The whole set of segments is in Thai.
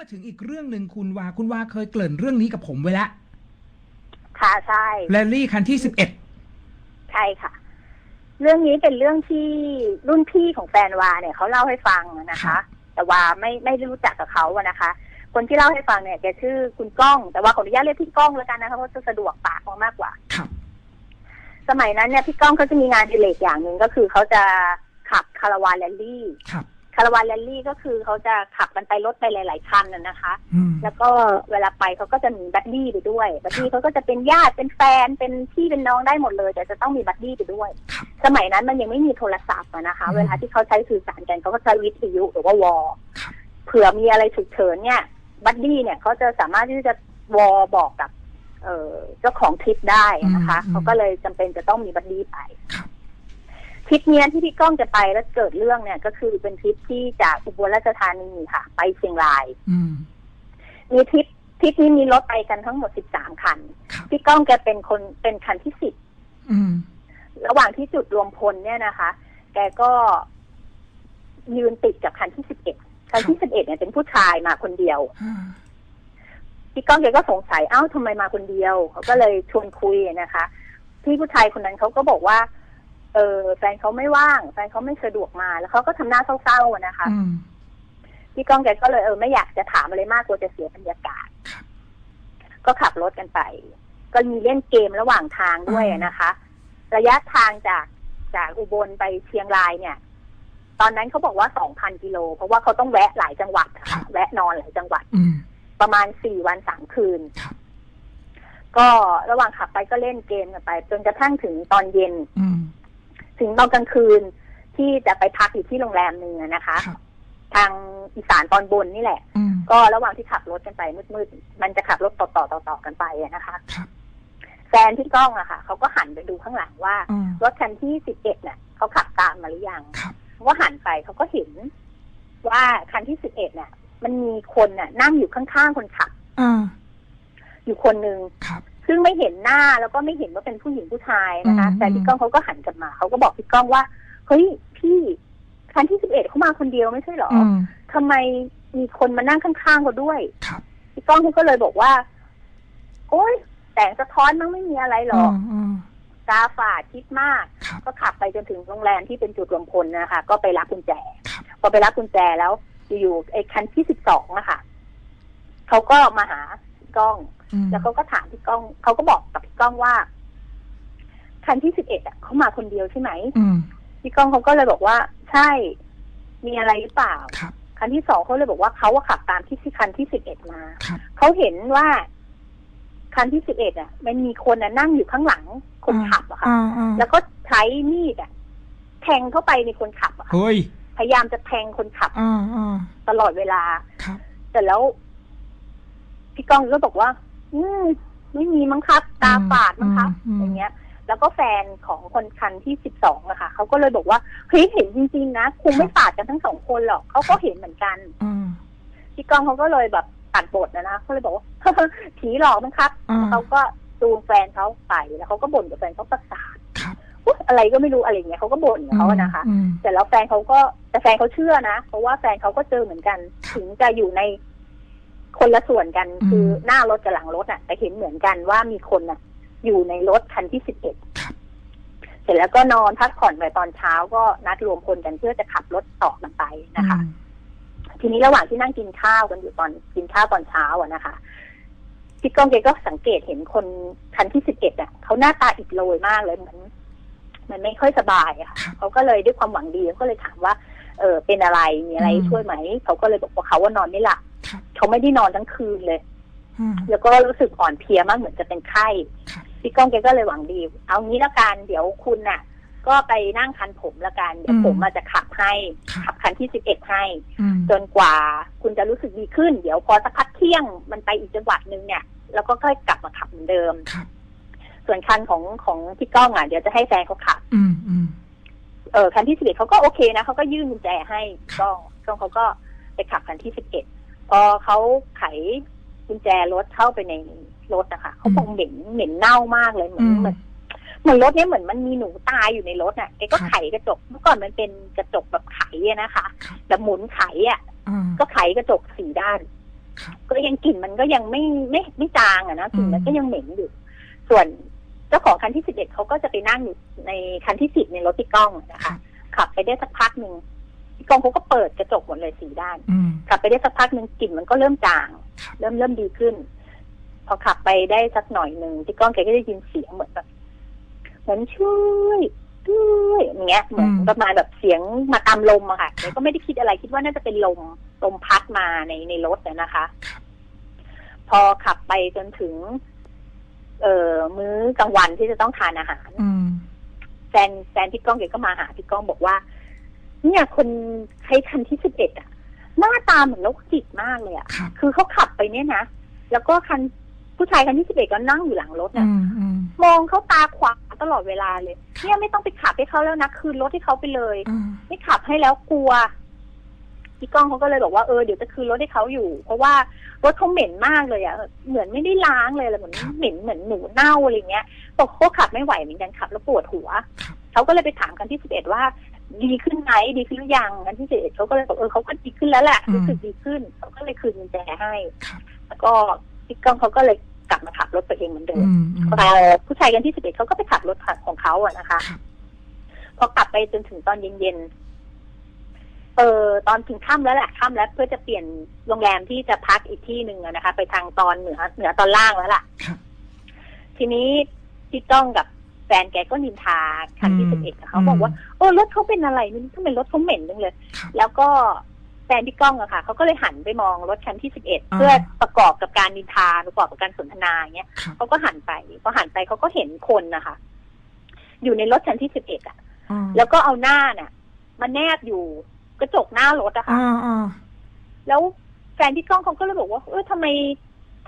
มาถึงอีกเรื่องหนึ่งคุณวาคุณวาเคยเกริ่นเรื่องนี้กับผมไว้แล้วค่ะใช่แรลลี่คันที่สิบเอ็ดใช่ค่ะ เรื่องนี้เป็นเรื่องที่รุ่นพี่ของแฟนวาเนี่ยเขาเล่าให้ฟังนะคะ แต่ว่าไม่ไม่ได้รู้จักกับเขาอะนะคะ คนที่เล่าให้ฟังเนี่ยแกชื่อคุณก้อง แต่ว่าขออนุญาตเรียกพี่ก้องแล้วกันนะคะเพราะจะสะดวกปากมากกว่าครับสมัยนั้นเนี่ยพี่ก้องเขาจะมีงานอดิเลกอย่างหนึ่งก็คือเขาจะขับคาราวานแรลลี่ครับคาราวานแรลลี่ก็คือเขาจะขับกันไปรถไปหลาย ๆ คันน่ะนะคะอืมแล้วก็เวลาไปเขาก็จะมีบัดดี้ไปด้วยบัดดี้เขาก็จะเป็นญาติเป็นแฟนเป็นพี่เป็นน้องได้หมดเลย แต่จะต้องมีบัดดี้ไปด้วยครับสมัยนั้นมันยังไม่มีโทรศัพท์อะนะคะอืมเวลาที่เขาใช้สื่อสารกันเขาก็ใช้วิทยุหรือว่าวอลครับเผื่อมีอะไรฉุกเฉินเนี่ยบัดดี้เนี่ยเขาจะสามารถที่จะวอลบอกกับเอ่อเจ้าของทริปได้นะคะอืมเขาก็เลยจำเป็นจะต้องมีบัดดี้ไปครับ ทริปเนี้ยที่พี่ก้องจะไปแล้วเกิดเรื่องเนี่ย ก็คือเป็นทริปที่จากอุบลราชธานีค่ะ ไปเชียงราย อืมมีทริปทริปนี้มีรถไปกันทั้งหมด13คัน ครับพี่ก้องแกเป็นคนเป็นคันที่อืม10ระหว่างที่จุดรวมพลเนี่ยนะคะ แกก็ยืนติดกับคันที่11คันที่11เนี่ยเป็นผู้ชายมาคนเดียว อ่าพี่ก้องแกก็สงสัยเอ้าทำไมมาคนเดียวเขาก็เลยชวนคุยนะคะ พี่ผู้ชายคนนั้นเขาก็บอกว่า เออแฟนเขาไม่ว่าง แฟนเขาไม่สะดวกมาแล้วเขาก็ทำหน้าเศร้าๆอะนะคะอืมพี่ก้องแกก็เลยเออไม่อยากจะถามอะไรมากกลัวจะเสียบรรยากาศครับก็ขับรถกันไป ก็มีเล่นเกมระหว่างทางด้วยอืมนะคะ ระยะทางจากจากอุบลไปเชียงรายเนี่ย ตอนนั้นเขาบอกว่าสองพันกิโล เพราะว่าเขาต้องแวะหลายจังหวัดอะค่ะแวะนอนหลายจังหวัดอืมประมาณสี่วันสามคืนครับก็ระหว่างขับไปก็เล่นเกมกันไป จนกระทั่งถึงตอนเย็นอืม ถึงตอนกลางคืนที่จะไปพักอยู่ที่โรงแรมหนึ่งอะนะคะ ครับ ทางอีสานตอนบนนี่แหละ อืม ก็ระหว่างที่ขับรถกันไปมืดๆ มันจะขับรถต่อๆต่อๆกันไปอะนะคะ ครับ แฟนที่กล้องอะค่ะเขาก็หันไปดูข้างหลังว่า อืม รถคันที่สิบเอ็ดเนี่ยเขาขับตามมาหรือยังครับ เขาก็หันไปเขาก็เห็น ว่าคันที่สิบเอ็ดเนี่ยมันมีคนน่ะ นั่งอยู่ข้างๆคนขับ อ่า อยู่คนหนึ่ง ครับ ซึ่งไม่เห็นหน้าแล้วก็ไม่เห็นว่าเป็นผู้หญิงผู้ชายนะคะอืมแต่พี่ก้องเขาก็หันกลับมาเขาก็บอกพี่ก้องว่าเฮ้ยพี่คันที่สิบเอ็ดเขามาคนเดียวไม่ใช่เหรออืมทำไมมีคนมานั่งข้างๆเขาด้วยครับพี่ก้องเขาก็เลยบอกว่า โอ๊ยแสงสะท้อนมันไม่มีอะไรหรอกอืมตาฝาดคิดมากครับก็ขับไปจนถึงโรงแรมที่เป็นจุดรวมพลนะคะ ก็ไปรับกุญแจครับพอไปรับกุญแจแล้วอยู่ๆไอ้คันที่สิบสองอะค่ะเขาก็มาหาพี่ ก้องอืมแล้วเขาก็ถามพี่ก้องเขาก็บอกกับพี่ก้องว่า คันที่สิบเอ็ดอะเขามาคนเดียวใช่ไหมอืมพี่ก้องเขาก็เลยบอกว่า ใช่ มีอะไรหรือเปล่าครับคันที่สองเขาเลยบอกว่าเขาว่าขับตามที่ที่คันที่สิบเอ็ดมาครับเขาเห็นว่า คันที่สิบเอ็ดอะ มันมีคนน่ะนั่งอยู่ข้างหลังคนขับอะค่ะอ่าอ่าแล้วก็ใช้มีดอะแทงเข้าไปในคนขับอะค่ะเฮ้ยพยายามจะแทงคนขับอ่าอ่าตลอดเวลาครับแต่แล้ว พี่ก้องก็บอกว่า อืมไม่มีมั้งครับ ตาฝาดมั้งครับอืมอย่างเงี้ย แล้วก็แฟนของคนคันที่สิบสองอะค่ะเขาก็เลยบอกว่าเฮ้ยเห็นจริงๆนะคงไม่ฝาดกันทั้งสองคนหรอกเขาก็เห็นเหมือนกันอืมพี่ก้องเขาก็เลยแบบตัดบทนะนะเขาเลยบอกว่าผีหลอกมั้งครับอ่าเขาก็จูงแฟนเขาไปแล้วเขาก็บ่นกับแฟนเขาประสาทครับอุ๊ยอะไรก็ไม่รู้อะไรเงี้ยเขาก็บ่นกับเขาอะนะคะอืมแต่แล้วแฟนเขาก็แต่แฟนเขาเชื่อนะ เพราะว่าแฟนเขาก็เจอเหมือนกัน ถึงจะอยู่ใน คนละส่วนกันอืม คือหน้ารถกับหลังรถอะแต่เห็นเหมือนกันว่ามีคนอะอยู่ในรถคันที่สิบเอ็ดครับเสร็จแล้วก็นอนพักผ่อนไปตอนเช้าก็นัดรวมพลกันเพื่อจะขับรถต่อกันไปนะคะอืมทีนี้ระหว่างที่นั่งกินข้าวกันอยู่ตอนกินข้าวตอนเช้าอะนะคะพี่ก้องแกก็สังเกตเห็นคนคันที่สิบเอ็ดอะเขาหน้าตาอิดโรยมากเลยเหมือนมันไม่ค่อยสบายอะค่ะครับเขาก็เลยด้วยความหวังดีเขาก็เลยถามว่า เออเป็นอะไรมีอะไรอืม ช่วยไหมเขาก็เลยบอกว่าเขาว่านอนไม่หลับครับ เขาไม่ได้นอนทั้งคืนเลยอืมแล้วก็รู้สึกอ่อนเพลียมากเหมือนจะเป็นไข้ครับพี่ก้องแกก็เลยหวังดี เอางี้ละกัน เดี๋ยวคุณน่ะ ก็ไปนั่งคันผมละกัน เดี๋ยวผมอาจจะขับให้ครับขับคันที่สิบเอ็ดให้อืมจนกว่าคุณจะรู้สึกดีขึ้น เดี๋ยวพอสักพักเที่ยงมันไปอีกจังหวัดหนึ่งเนี่ย แล้วก็ค่อยกลับมาขับเหมือนเดิมครับส่วนคันของของพี่ก้องอะเดี๋ยวจะให้แฟนเขาขับอืมอืมเออคันที่สิบเอ็ดเขาก็โอเคนะเขาก็ยื่นกุญแจให้ครับก้องก้องเขาก็ไปขับคันที่สิบเอ็ด พอเขาไขกุญแจรถเข้าไปในรถนะคะเขาบอกเหม็นเหม็นเน่ามากเลยเหมือนเหมือนเหมือนรถเนี้ยเหมือนมันมีหนูตายอยู่ในรถอะแกก็ไขกระจกเมื่อก่อนมันเป็นกระจกแบบไขอะนะคะแบบหมุนไขอะอ่าก็ไขกระจกสี่ด้านครับก็ยังกลิ่นมันก็ยังไม่ไม่ไม่จางอะนะกลิ่นมันอืมก็ยังเหม็นอยู่ ส่วนเจ้าของคันที่สิบเอ็ดเขาก็จะไปนั่งอยู่ในคันที่สิบในรถพี่ก้องนะครัคะบขับไปได้สักพักหนึ่ง พี่ก้องเขาก็เปิดกระจกหมดเลยสี่ด้านอืมขับไปได้สักพักหนึ่งกลิ่นมันก็เริ่มจางครับเริ่มเริ่มดีขึ้น พอขับไปได้สักหน่อยหนึ่งพี่ก้องแกก็ได้ยินเสียงเหมือนแบบเหมือนช่วยช่วยอย่างเงี้ยเหมือนประมาณแบบเสียงมาตามลมอะค่ะแกก็ไม่ได้คิดอะไรคิดว่าน่าจะเป็นลมลมพัดมาในในรถอะนะคะ พอขับไปจนถึง เอ่อมื้อกลางวันที่จะต้องทานอาหารอืมแฟนแฟนพี่ก้องแกก็มาหาพี่ก้องบอกว่า เนี่ยคนใช้คันที่สิบเอ็ดอะหน้าตาเหมือนโรคจิตมากเลยอะครับ คือเขาขับไปเนี่ยนะแล้วก็คันผู้ชายคันที่สิบเอ็ดก็นั่งอยู่หลังรถอืน่ะ มอืมมองเขาตาขวางตลอดเวลาเลยเนี่ยไม่ต้องไปขับให้เขาแล้วนะคืนรถให้เขาไปเลย อืมไม่ขับให้แล้วกลัว พี่ก้องเขาก็เลยบอกว่าเออเดี๋ยวจะคืนรถให้เขาอยู่ เพราะว่ารถเขาเหม็นมากเลยอะเหมือนไม่ได้ล้างเลยอะไรเหมือนเหม็นเหมือนหนูเน่าอะไรเงี้ยบอกเขาขับไม่ไหวเหมือนกันขับแล้วปวดหัวเขาก็เลยไปถามกันที่สิบเอ็ดว่า ดีขึ้นไหมดีขึ้นหรือยังกันที่สิบเอ็ดเขาก็เลยบอกเออเขาก็ดีขึ้นแล้วแหละรู้สึกดีขึ้นเขาก็เลยคืนกุญแจให้ครับแล้วก็พี่ก้องเขาก็เลยกลับมาขับรถตัวเองเหมือนเดิอืมมอืมแต่ผู้ชายกันที่สิบเอ็ดเขาก็ไปขับรถของเขาอะนะคะครับพอกลับไปจนถึงตอนเย็นๆ เออตอนถึงค่ำแล้วแหละค่ำแล้วเพื่อจะเปลี่ยนโรงแรมที่จะพักอีกที่หนึ่งอะนะคะ ไปทางตอนเหนือเหนือตอนล่างแล้วล่ะครับทีนี้พี่ก้องกับแฟนแกก็นินทาคันที่อืสิมบเอ็ดเขาบอกว่าเออรถเขาเป็นอะไรนี่ทำไมรถเขาเหม็นจังเลยครับแล้วก็แฟนพี่ก้องอะค่ะเขาก็เลยหันไปมองรถคันที่สิบเอ็ดอ่าเพื่อประกอบกับการนินทาประกอบกับการสนทนาอย่างเงี้ยครับเขาก็หันไปพอหันไปเขาก็เห็นคนนะคะอยู่ในรถคันที่สิบเอ็ดอะอ่าแล้วก็เอาหน้าน่ะมาแนบอยู่กระจกหน้ารถอะค่ะอ่าอ่าแล้วแฟนพี่ก้องเขาก็เลยบอกว่าเออทำไม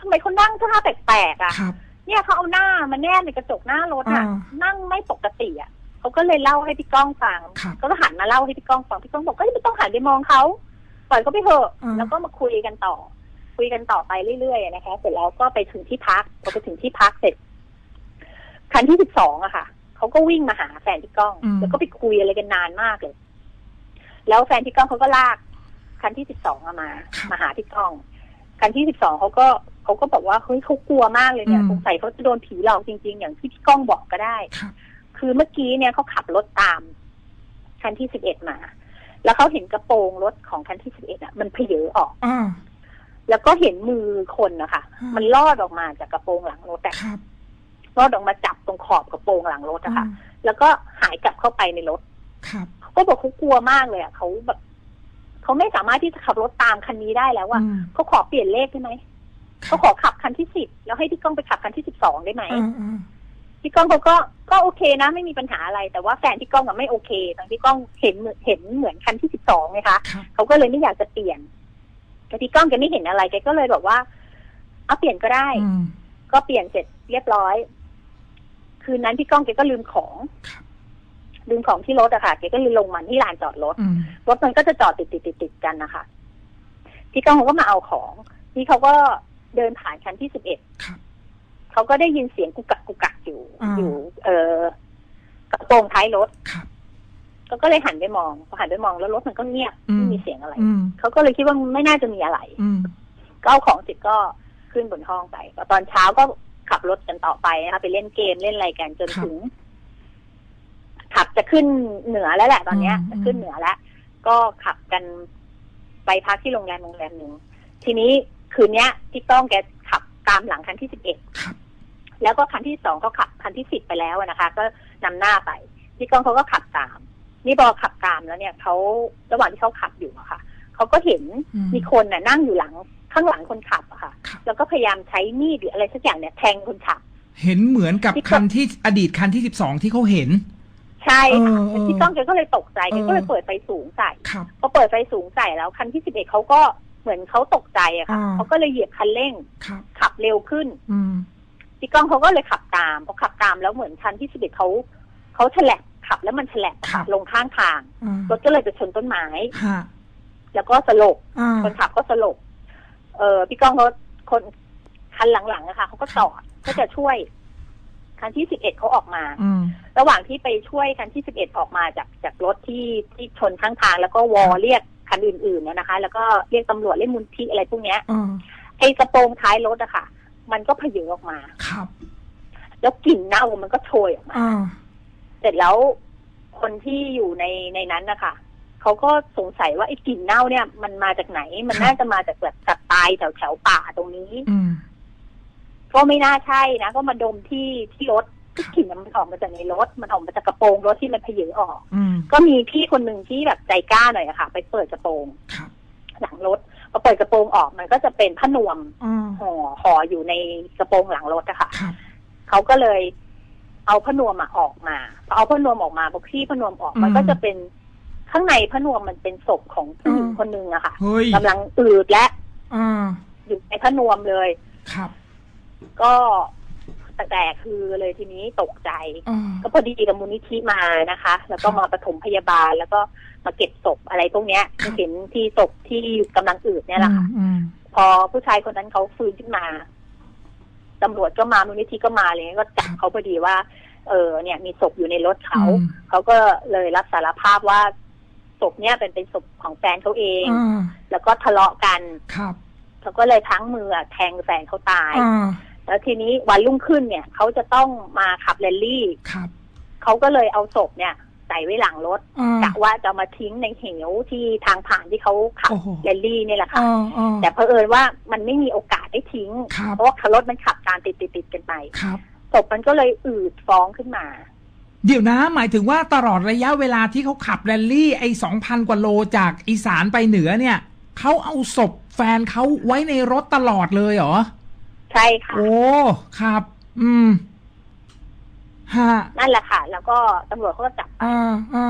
ทำไมเขานั่งท่าแปลกๆอะครับ เนี่ยเขาเอาหน้ามาแนบในกระจกหน้ารถอะอ่านั่งไม่ปกติอะเขาก็เลยเล่าให้พี่ก้องฟังครับ ก็หันมาเล่าให้พี่ก้องฟังพี่ก้องบอกก็ไม่ต้องหันไปมองเขาปล่อยเขาไปเถอะอ่า แล้วก็มาคุยกันต่อ คุยกันต่อไปเรื่อยๆนะคะ เสร็จแล้วก็ไปถึงที่พักพอไปถึงที่พักเสร็จ คันที่สิบสองอะค่ะเขาก็วิ่งมาหาแฟนพี่ก้อง อืม แล้วก็ไปคุยอะไรกันนานมากเลย แล้วแฟนพี่ก้องเขาก็ลาก คันที่สิบสองมามาหาพี่ก้อง คันที่สิบสองเขาก็ เขาก็บอกว่าเฮ้ยเขากลัวมากเลยเนี่ยอืม สงสัยเขาจะโดนผีหลอกจริง ๆ อย่างที่พี่ก้องบอกก็ได้ ครับ คือเมื่อกี้เนี่ยเขาขับรถตาม คันที่สิบเอ็ดมา แล้วเขาเห็นกระโปรงรถของคันที่สิบเอ็ดอะมันเพเยอออก อ่า แล้วก็เห็นมือคนนะคะอืม มันลอดออกมาจากกระโปรงหลังรถอะครับลอดออกมาจับตรงขอบกระโปรงหลังรถอะค่ะอ่าแล้วก็หายกลับเข้าไปในรถ ครับเขาก็บอกเขากลัวมากเลยอะเขาแบบเขาไม่สามารถที่จะขับรถตามคันนี้ได้แล้วอะอืมเขาขอเปลี่ยนเลขได้ไหม เขาขอขับคันที่สิบแล้วให้พี่ก้องไปขับคันที่สิบสองได้ไหมอ่าอ่าพี่ก้องเขาก็ก็โอเคนะ ไม่มีปัญหาอะไร แต่ว่าแฟนพี่ก้องอะไม่โอเคตอนพี่ก้องเห็นเหมือนเห็นเหมือนคันที่สิบสองไงคะครับเขาก็เลยไม่อยากจะเปลี่ยนแต่พี่ก้องแกไม่เห็นอะไรแกก็เลยบอกว่าเอาเปลี่ยนก็ได้อืมก็เปลี่ยนเสร็จเรียบร้อย คืนนั้นพี่ก้องแกก็ลืมของครับลืมของที่รถอะค่ะแกก็เลยลงมาที่ลานจอดรถอืมรถมันก็จะจอดติดติดติดติดกันนะคะพี่ก้องเขาก็มาเอาของพี่เขาก็ เดินผ่านชั้นที่สิบเอ็ดครับเขาก็ได้ยินเสียงกุกกักกุกกักอยู่อ่าอยู่ เออกระโปรงท้ายรถครับเขาก็เลยหันไปมองพอหันไปมองแล้วรถมันก็เงียบอืมไม่มีเสียงอะไรอืมเขาก็เลยคิดว่าไม่น่าจะมีอะไรอืมก็เอาของเสร็จก็ขึ้นบนห้องไปพอตอนเช้าก็ขับรถกันต่อไปนะคะไปเล่นเกมเล่นอะไรกันจนถึงขับจะขึ้นเหนือแล้วแหละ ตอนเนี้ยจะขึ้นเหนือแล้ว ก็ขับกันไปพักที่โรงแรมโรงแรมหนึ่งทีนี้ คืนเนี้ยพี่ต้องแกขับตามหลังคันที่สิบเอ็ดครับแล้วก็คันที่สองเขาขับคันที่สิบไปแล้วอะนะคะ ก็นำหน้าไปพี่ก้องเขาก็ขับตาม นี่พอขับตามแล้วเนี่ยเขาระหว่างที่เขาขับอยู่อะค่ะเขาก็เห็นอืมมีคนน่ะนั่งอยู่หลังข้างหลังคนขับอะค่ะครับแล้วก็พยายามใช้มีดหรืออะไรสักอย่างเนี่ยแทงคนขับ เห็นเหมือนกับที่คันที่อดีตคันที่สิบสองที่เขาเห็น ใช่ค่ะเออเออพี่ก้องแกก็เลยตกใจแกก็เลยเออเปิดไฟสูงใส่ครับพอเปิดไฟสูงใส่แล้วคันที่สิบเอ็ดเขาก็ เหมือนเขาตกใจอะค่ะอ่า เขาก็เลยเหยียบคันเร่ง ครับ ขับเร็วขึ้นอืม พี่ก้องเขาก็เลยขับตามพอขับตามแล้วเหมือนคันที่สิบเอ็ดเขาเขาฉลับขับแล้วมันฉลับอะครัค่ะบลงข้างทางอ่ารถก็เลยไปชนต้นไม้ ฮะแล้วก็สลบ อ่าคนขับก็สลบ เออพี่ก้องเขาคนคันหลังๆนะคะเขาก็จอดก็จะช่วย คันที่สิบเอ็ดเขาออกมา อืม ระหว่างที่ไปช่วยคันที่สิบเอ็ดออกมาจากจากรถที่ที่ชนข้างทางแล้วก็วอเรียก คันอื่นๆเนี่ยนะคะ แล้วก็เรียกตำรวจเรียกมูลที่อะไรพวกเนี้ยอ่าไอ้กระโปรงท้ายรถอะค่ะ มันก็เพเยอออกมาครับ แล้วกลิ่นเน่ามันก็โชยออกมาอ่าเสร็จแล้วคนที่อยู่ในในนั้นนะคะเขาก็สงสัยว่าไอ้กลิ่นเน่าเนี่ย มันมาจากไหน มันน่าจะมาจากแบบสัตว์ตายแถวแถวๆป่าตรงนี้อืมก็ไม่น่าใช่นะก็มาดมที่ที่รถ ครับกลิ่นมันออกมาจากในรถ มันออกมาจากกระโปรงรถที่มันเพเยอออกอืมก็มีพี่คนหนึ่งที่แบบใจกล้าหน่อยอะค่ะ ไปเปิดกระโปรงครับหลังรถพอเปิดกระโปรงออกมันก็จะเป็นผ้านวมอ่าห่อห่ออยู่ในกระโปรงหลังรถอะค่ะครับเขาก็เลย เอาผ้านวมอะออกมาพอเอาผ้านวมออกมาพอขี้ผ้านวมออกอืมมันก็จะเป็นข้างในผ้านวมมันเป็นศพของผู้หญิงอืมคนหนึ่งอะค่ะเฮ้ยกำลังอืดและอ่าอยู่ในผ้านวมเลยครับ ก็ แต่คือเลยทีนี้ตกใจอ่าก็พอดีกับมูลนิธิมานะคะ แล้วก็ครับมาปฐมพยาบาลแล้วก็มาเก็บศพอะไรพวกเนี้ยครับเห็นที่ศพที่กำลังอืดเนี่ยแหละค่ะอืมพอผู้ชายคนนั้นเขาฟื้นขึ้นมาตำรวจก็มามูลนิธิก็มาเลยก็จับเขาพอดีว่า เออเนี่ย มีศพอยู่ในรถเขาอืมเขาก็เลยรับสารภาพว่าศพเนี่ยเป็นเป็นศพของแฟนเขาเองอ่าแล้วก็ทะเลาะกันครับเขาก็เลยทั้งมือแทงแฟนเขาตายอ่า แล้วทีนี้วันรุ่งขึ้นเนี่ยเขาจะต้องมาขับแรลลี่ครับ เขาก็เลยเอาศพเนี่ยใส่ไว้หลังรถอ่ากะว่าจะเอามาทิ้งในเหวที่ทางผ่านที่เขาขับโอ้โหแรลลี่นี่แหละค่ะอ่าอ่าแต่เพอเอิญว่ามันไม่มีโอกาสได้ทิ้งครับเพราะว่ารถมันขับตามติดติดติดๆกันไปครับศพมันก็เลยอืดฟ้องขึ้นมา เดี๋ยวนะ หมายถึงว่าตลอดระยะเวลาที่เขาขับแรลลี่ไอ้สองพันกว่าโลจากอีสานไปเหนือเนี่ยเขาเอาศพแฟนเขาไว้ในรถตลอดเลยเหรอ ใช่ค่ะ โอ้ครับ อืมฮะนั่นแหละค่ะ แล้วก็ตำรวจเขาก็จับอ่าอ่า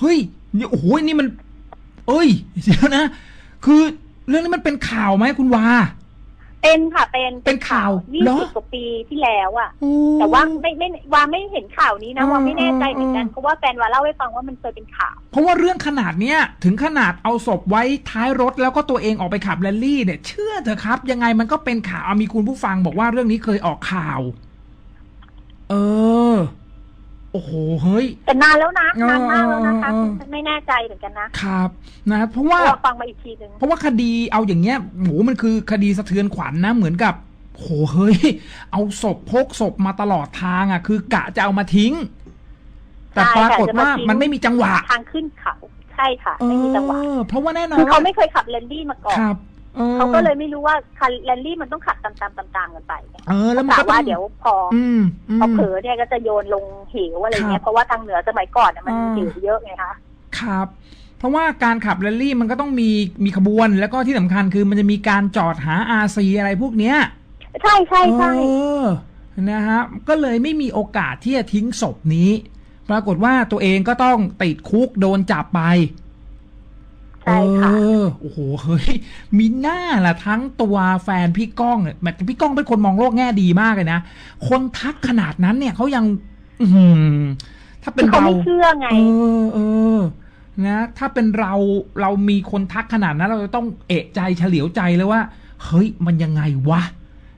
เฮ้ยนี่โอ้โหนี่มัน เอ้ยเดี๋ยวนะ คือเรื่องนี้มันเป็นข่าวไหมคุณวา เป็นค่ะเป็นเป็นข่าวยี่เหรอ สิบกว่าปีที่แล้วอะโอ้แต่ว่าไม่ไม่วาไม่เห็นข่าวนี้นะอืมวาไม่แน่ใจเหมือนกันอืมเพราะว่าแฟนวาเล่าให้ฟังว่ามันเคยเป็นข่าว เพราะว่าเรื่องขนาดเนี้ยถึงขนาดเอาศพไว้ท้ายรถแล้วก็ตัวเองออกไปขับแรลลี่เนี่ย เชื่อเถอะครับ ยังไงมันก็เป็นข่าวอะมีคุณผู้ฟังบอกว่าเรื่องนี้เคยออกข่าว เออ โอ้โหเฮ้ย แต่นานแล้วนะเออนานมากแล้วนะคะเออเออไม่แน่ใจเหมือนกันนะครับนะเพราะเพว่าราะว่าฟังมาอีกทีหนึ่งเพราะว่าคดีเอาอย่างเงี้ยโหมันคือคดีสะเทือนขวัญนะเหมือนกับโหเฮ้ย เอาศพพกศพมาตลอดทางอะ คือกะจะเอามาทิ้ง แต่ใช่ปราค่ะกฏจะว่าทิ้งมันไม่มีจังหวะทางขึ้นเขาใช่ค่ะเอไม่มีจังหวะอเพราะว่าแน่นอนคือเขาว่าไม่เคยขับแรลลี่มาก่อนครับออ เขาก็เลยไม่รู้ว่าคันแรลลี่มันต้องขับตามๆตามๆกันไปเออแล้วมันกะก็ต้ว่าองเดี๋ยวพออืมอืมพอเผลอเนี่ยก็จะโยนลงเหวอะไรครัเงี้บยเพราะว่าทางเหนือสมัยก่อนน่ะมันอ่า เหวเยอะไงคะ ครับ เพราะว่าการขับแรลลี่มันก็ต้องมีมีขบวนแล้วก็ที่สำคัญคือมันจะมีการจอดหาอาซีอะไรพวกเนี้ยใช่ใช่ใช่เออนะฮะก็เลยไม่มีโอกาสที่จะทิ้งศพนี้ ปรากฏว่าตัวเองก็ต้องติดคุกโดนจับไป ใช่ค่ะเออโอ้โหเฮ้ยมีหน้าล่ะทั้งตัวแฟนพี่ก้องเนี่ยแบบพี่ก้องเป็นคนมองโลกแง่ดีมากเลยนะ คนทักขนาดนั้นเนี่ยเขายัง อือหือถ้าเป็นเขาเราไม่เชื่อไง เออเออนะ ถ้าเป็นเราเรามีคนทักขนาดนั้นเราจะต้องเอะใจเฉลียวใจเลยว่า เฮ้ย มันยังไงวะ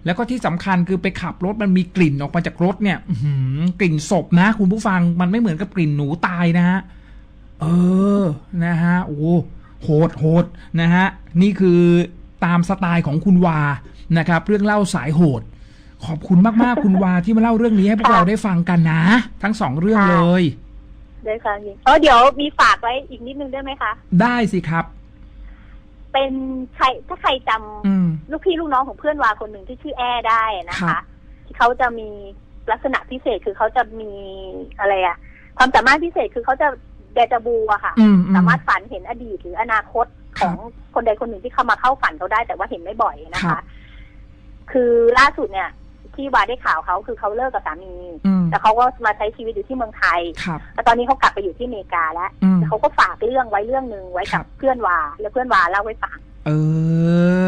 แล้วก็ที่สำคัญคือไปขับรถมันมีกลิ่นออกมาจากรถเนี่ยอื้อหือกลิ่นศพนะ คุณผู้ฟังมันไม่เหมือนกับกลิ่นหนูตายนะฮะ เออ นะฮะ โอ้ โหโหดโหดนะฮะนี่คือตามสไตล์ของคุณวานะครับ เรื่องเล่าสายโหด ขอบคุณมากๆคุณวาที่มาเล่าเรื่องนี้ให้พวกค่ะเราได้ฟังกันนะ ทั้งสองเรื่องค่ะเลยได้ค่ะพี่เออเดี๋ยวมีฝากไว้อีกนิดนึงได้ไหมคะได้สิครับ เป็นใครถ้าใครจำอืมลูกพี่ลูกน้องของเพื่อนวาคนหนึ่งที่ชื่อแอร์ได้นะครัคะบที่เขาจะมีลักษณะพิเศษคือเขาจะมีอะไรอะความสามารถพิเศษคือเขาจะ เดจาบูอะค่ะ อืมอืสามารถฝันเห็นอดีตหรืออนาคตคขรัอบงคนใดคนหนึ่งที่เข้ามาเข้าฝันเขาได้ แต่ว่าเห็นไม่บ่อยนะครัคะ บ คือล่าสุดเนี่ย ที่วาได้ข่าวเขาคือเขาเลิกกับสามี อืมแต่เขาก็มาใช้ชีวิตอยู่ที่เมืองไทยครับ แล้วตอนนี้เขากลับไปอยู่ที่อเมริกาแล้วอืมเขาก็ฝากเรื่องไว้เรื่องหนึ่งไว้ครักับ บเพื่อนวาแล้วเพื่อนวาเล่าให้ฟังเอ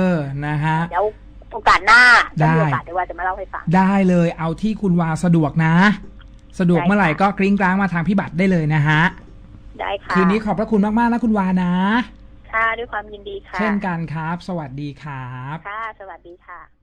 อนะฮะ เดี๋ยวโอกาสหน้าได้จะมีโอกาสเดี๋ยววาจะมาเล่าให้ฟัง ได้เลยเอาที่คุณวาสะดวกนะ สะดวกได้ค่ะ เมื่อไหร่ก็กริ้งกลางมาทางพี่บัตรได้เลยนะฮะ ได้ค่ะ คืนนี้ขอบพระคุณมากๆนะคุณวานะ ค่ะ ด้วยความยินดีค่ะ เช่นกันครับ สวัสดีครับ ค่ะ สวัสดีค่ะ